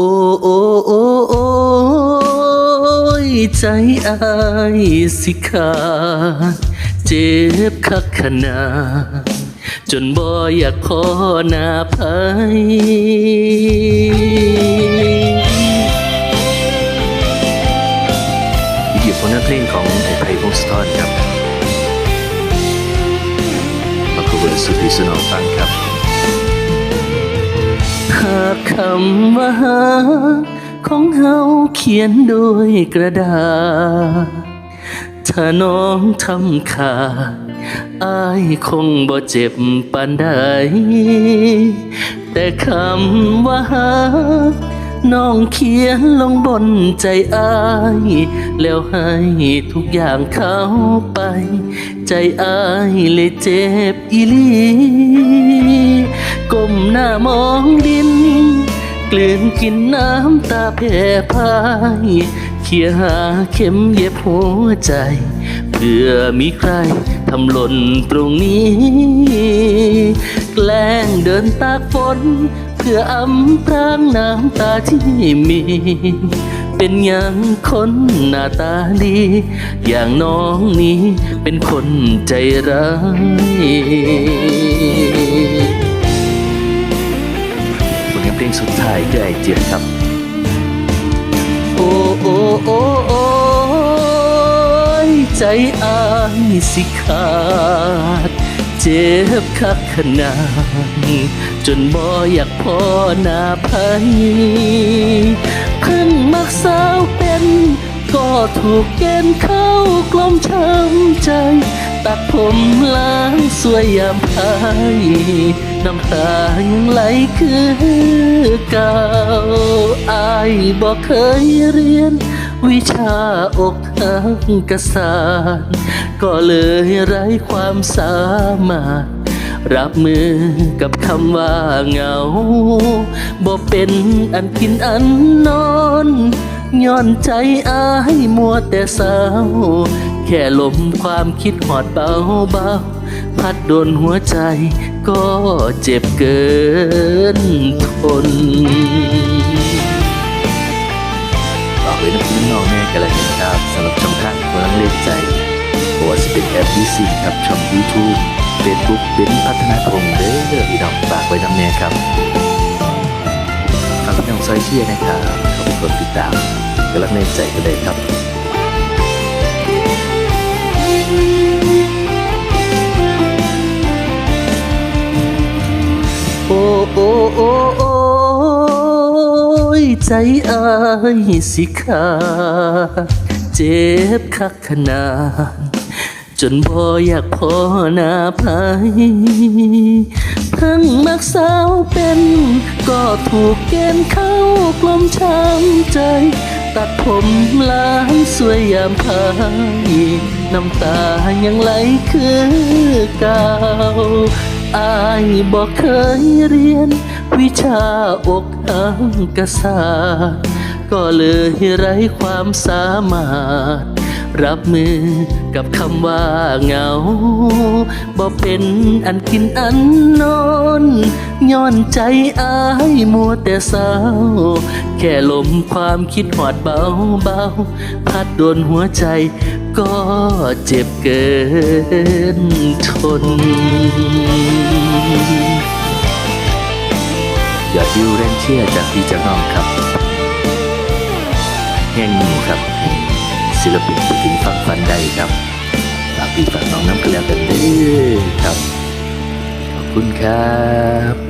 โอ้โอ้โอ้โอ้ยใจอายสิขาดเจ็บคักขนาดจนบ่อยากขอหน้าภัยหยิบผลงานเพลงของไอ้ไผ่พงศธรครับมาคุยสุดที่สนองฟังครับ หากคำว่าหา ของเฮาเขียนด้วยกระดาษ ถ้าน้องทำขาดอายคงบ่เจ็บปานใด แต่คำว่าหา น้องเขียนลงบนใจอาย แล้วให้ทุกอย่างเข้าไป ใจอายเลยเจ็บอีหลีก้มหน้ามองดิน กลืนกินน้ำตาแผ่พายเขี่ยหาเข็มเย็บหัวใจ เพื่อมีใครทำหล่นตรงนี้ แกล้งเดินตากฝน เพื่ออำพรางน้ำตาที่มี เป็นอย่างคนหน้าตาดี อย่างน้องนี้เป็นคนใจร้าย เพลงสุดท้ายคือไอเจียครับ โอ้โอ้โอ้โอ้ยใจอายสิขาด เจ็บคักขนาดจนบ่อยากพอหน้าภัยเพิ่งมักสาวเป็นก็ถูกเกณฑ์เข้ากลมช้ำใจ ตัดผม สวยยามพายน้ำตายังไหลคือเก่าอายบอกเคยเรียน วิชาอกหักกษานก็เลยไร้ความสามารถ รับมือกับคำว่าเหงาบ่เป็นอันกินอันนอนย้อนใจอายมัวแต่เศร้า แค่ลมความคิดหอดเบาเบา พัดโดนหัวใจก็เจ็บเกินทนฝากไว้นะพี่น้องแม่กันเลยนะครับสำหรับช่องทางกำลังเล่นใจบว่าจะเป็นแอป DC ครับช่อง YouTube Facebook เป็นพัฒนาคงเด้อพี่น้องฝากไว้นำแน่ครับฝากพี่น้องซอยเชียร์นะครับข้าไปกดติดตามกำลังเล่นใจกันเลยครับ ใจอายสิขาเจ็บคักขนาด จนบ่อยากพอหน้าภัยเพิ่งมักสาวเป็น ก็ถูกเกณฑ์เข้ากลมช้ำใจ ตัดผมล้างสวยยามพายน้ำตายังไหลคือเก่า อายบอกเคยเรียน วิชาอกหังกษาก็เลยไร้ความสามารถ รับมือกับคำว่าเหงาบ่เป็นอันกินอันนอนย้อนใจอายมัวแต่เศร้า แค่ลมความคิดหอดเบาเบาๆพัดโดนหัวใจ ก็เจ็บเกินทน อยอดวิวแรงเชียร์จากพี่จากน้องครับ แห่งหมู่ครับ ศิลปินผู้ถึงฝั่งฟันได้ครับฝากพี่ฝากน้องน้ำกันแล้วกันเด้อครับ ขอบคุณครับ